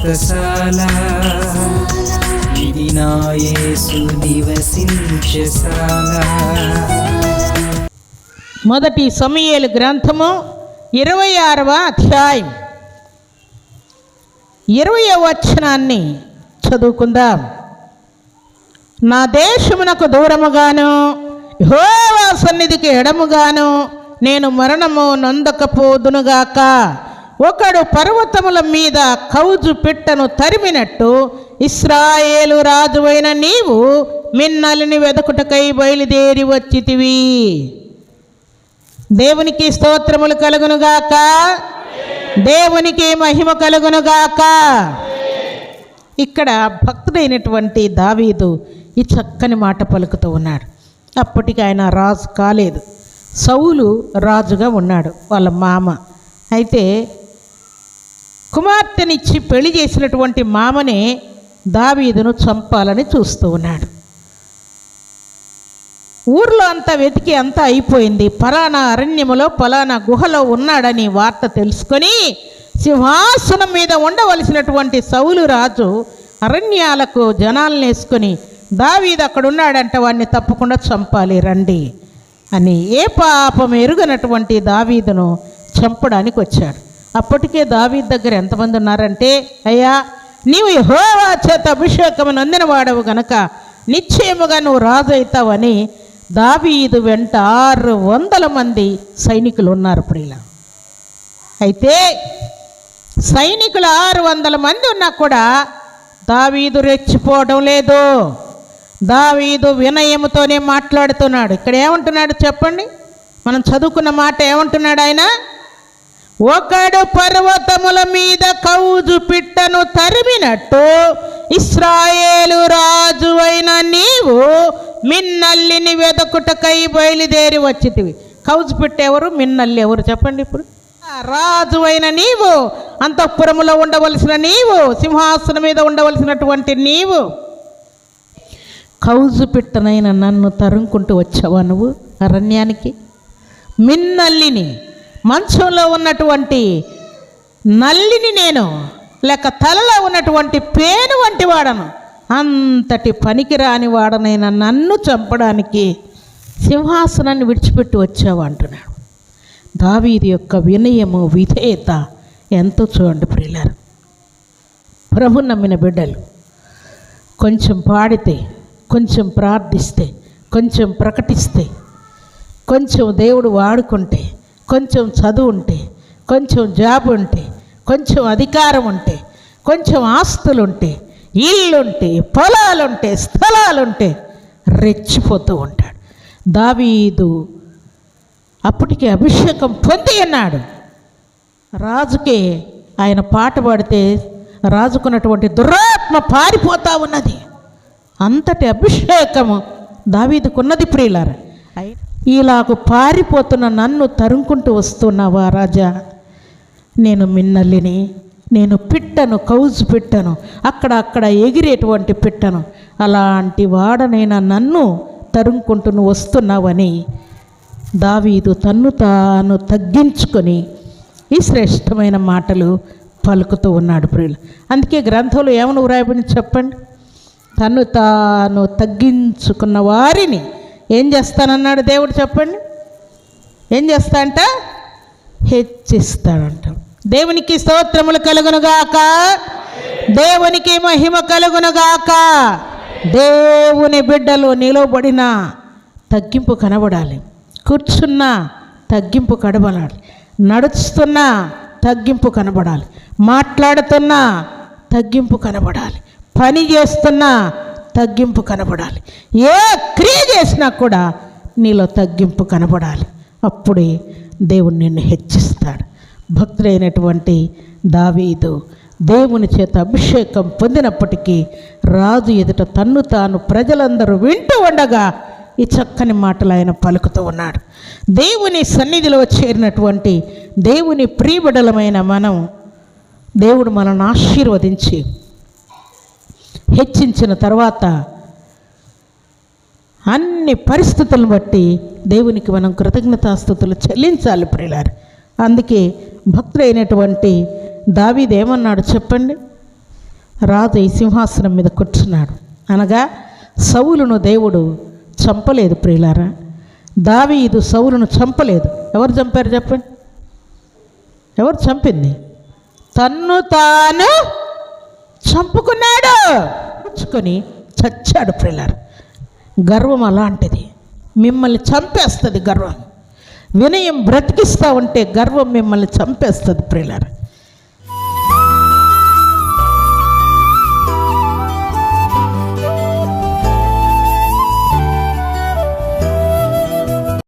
వ్రతశాల ఇది నివసించశాల మొదటి సమయలు గ్రంథము ఇరవై ఆరవ అధ్యాయం. ఇరవై వచనాన్ని చదువుకుందాం. నా దేశమునకు దూరముగాను యెహోవా సన్నిధికి ఎడముగాను నేను మరణము నొందకపోదునుగాక. ఒకడు పర్వతముల మీద కౌజు పిట్టను తరిమినట్టు ఇస్రాయేలు రాజువైన నీవు మిన్నలిని వెదకుటకై బయలుదేరి వచ్చితివి. దేవునికి స్తోత్రములు కలుగునుగాక. దేవునికి మహిమ కలుగునుగాక. ఇక్కడ భక్తుడైనటువంటి దావీదు ఈ చక్కని మాట పలుకుతూ ఉన్నాడు. అప్పటికి ఆయన రాజు కాలేదు. సౌలు రాజుగా ఉన్నాడు వాళ్ళ మామ. అయితే కుమార్తెనిచ్చి పెళ్ళి చేసినటువంటి మామనే దావీదును చంపాలని చూస్తూ ఉన్నాడు. ఊర్లో అంతా వెతికి అంతా అయిపోయింది. పలానా అరణ్యములో పలానా గుహలో ఉన్నాడని వార్త తెలుసుకొని సింహాసనం మీద ఉండవలసినటువంటి సౌలు రాజు అరణ్యాలకు జనాలను వేసుకొని దావీదు అక్కడున్నాడంట వాడిని తప్పకుండా చంపాలి రండి అని ఏ పాపం ఎరుగనటువంటి దావీదును చంపడానికి వచ్చాడు. అప్పటికే దావీ దగ్గర ఎంతమంది ఉన్నారంటే అయ్యా నీవు యెహోవా చేత అభిషేకము నొందిన వాడవు గనక నిశ్చయముగా నువ్వు రాజు అవుతావని దావీదు వెంట ఆరు వందల మంది సైనికులు ఉన్నారు ప్రియుల అయితే సైనికులు ఆరు వందల మంది ఉన్నా కూడా దావీదు రెచ్చిపోవడం లేదు. దావీదు వినయముతోనే మాట్లాడుతున్నాడు. ఇక్కడ ఏమంటున్నాడు చెప్పండి? మనం చదువుకున్న మాట ఏమంటున్నాడు ఆయన? ఒకడు పర్వతముల మీద కౌజు పిట్టను తరిమినట్టు ఇస్రాయేలు రాజు అయిన నీవు మిన్నల్లిని వెదకుటకై బయలుదేరి వచ్చితివి. కౌజు పిట్ట ఎవరు? మిన్నల్లి ఎవరు? చెప్పండి ఇప్పుడు. రాజు అయిన నీవు అంతఃపురములో ఉండవలసిన నీవు సింహాసనం మీద ఉండవలసినటువంటి నీవు. కౌజు పిట్టనైన నన్ను తరుముకుంటూ వచ్చావా నువ్వు అరణ్యానికి? మిన్నల్లిని మంచంలో ఉన్నటువంటి నల్లిని నేను లేక తలలో ఉన్నటువంటి పేను వంటి వాడను. అంతటి పనికిరాని వాడనైన నన్ను చంపడానికి సింహాసనాన్ని విడిచిపెట్టి వచ్చావు అంటున్నాడు. దావీది యొక్క వినయము విధేయత ఎంతో చూడండి ప్రియులారు. ప్రభు నమ్మిన బిడ్డలు కొంచెం పాడితే కొంచెం ప్రార్థిస్తే కొంచెం ప్రకటిస్తే కొంచెం దేవుడు వాడుకుంటే కొంచెం చదువు ఉంటే కొంచెం జాబ్ ఉంటే కొంచెం అధికారం ఉంటే కొంచెం ఆస్తులుంటే ఇల్లుంటే పొలాలుంటే స్థలాలుంటే రెచ్చిపోతూ ఉంటాడు. దావీదు అప్పటికి అభిషేకం పొంది ఉన్నాడు. రాజుకి ఆయన పాట పాడితే రాజుకున్నటువంటి దురాత్మ పారిపోతా ఉన్నది. అంతటి అభిషేకము దావీదుకున్నది ప్రియులార. ఇలాగ పారిపోతున్న నన్ను తరుముకుంటూ వస్తున్నావా రాజా? నేను మిన్నల్లిని నేను పిట్టను కౌజు పిట్టను అక్కడ అక్కడ ఎగిరేటువంటి పిట్టను. అలాంటి వాడనైనా నన్ను తరుముకుంటూ వస్తున్నావని దావీదు తన్ను తాను తగ్గించుకొని ఈ శ్రేష్టమైన మాటలు పలుకుతూ ఉన్నాడు ప్రియులు. అందుకే గ్రంథంలో ఏమని వ్రాయబడి చెప్పండి? తను తాను తగ్గించుకున్న వారిని ఏం చేస్తానన్నాడు దేవుడు చెప్పండి? ఏం చేస్తా అంట హెచ్చిస్తాడంట. దేవునికి స్తోత్రములు కలుగునుగాక. దేవునికి మహిమ కలుగునుగాక. దేవుని బిడ్డలు నిలవబడిన తగ్గింపు కనబడాలి. కూర్చున్నా తగ్గింపు కనబడాలి. నడుస్తున్న తగ్గింపు కనబడాలి. మాట్లాడుతున్నా తగ్గింపు కనబడాలి. పని చేస్తున్నా తగ్గింపు కనబడాలి. ఏ క్రియ చేసినా కూడా నీలో తగ్గింపు కనబడాలి. అప్పుడే దేవుడు నిన్ను హెచ్చిస్తాడు. భక్తుడైనటువంటి దావీదు దేవుని చేత అభిషేకం పొందినప్పటికీ రాజు ఎదుట తన్ను తాను ప్రజలందరూ వింటూ ఉండగా ఈ చక్కని మాటలు ఆయన పలుకుతూ ఉన్నాడు. దేవుని సన్నిధిలో చేరినటువంటి దేవుని ప్రియబడలమైన మనం దేవుడు మనల్ని ఆశీర్వదించి హెచ్చించిన తర్వాత అన్ని పరిస్థితులను బట్టి దేవునికి మనం కృతజ్ఞతాస్థుతులు చెల్లించాలి ప్రియులారు. అందుకే భక్తుడైనటువంటి దావీదేమన్నాడు చెప్పండి? రాజు ఈ సింహాసనం మీద కూర్చున్నాడు. అనగా సౌలును దేవుడు చంపలేదు ప్రియులారా. దావీదు సౌలును చంపలేదు. ఎవరు చంపారు చెప్పండి? ఎవరు చంపింది? తన్ను తాను చంపుకున్నాడు. ఉంచుకొని చచ్చాడు ప్రిల్లర్ గర్వం అలాంటిది. మిమ్మల్ని చంపేస్తుంది గర్వం. వినయం బ్రతికిస్తూ ఉంటే గర్వం మిమ్మల్ని చంపేస్తుంది ప్రిల్లర్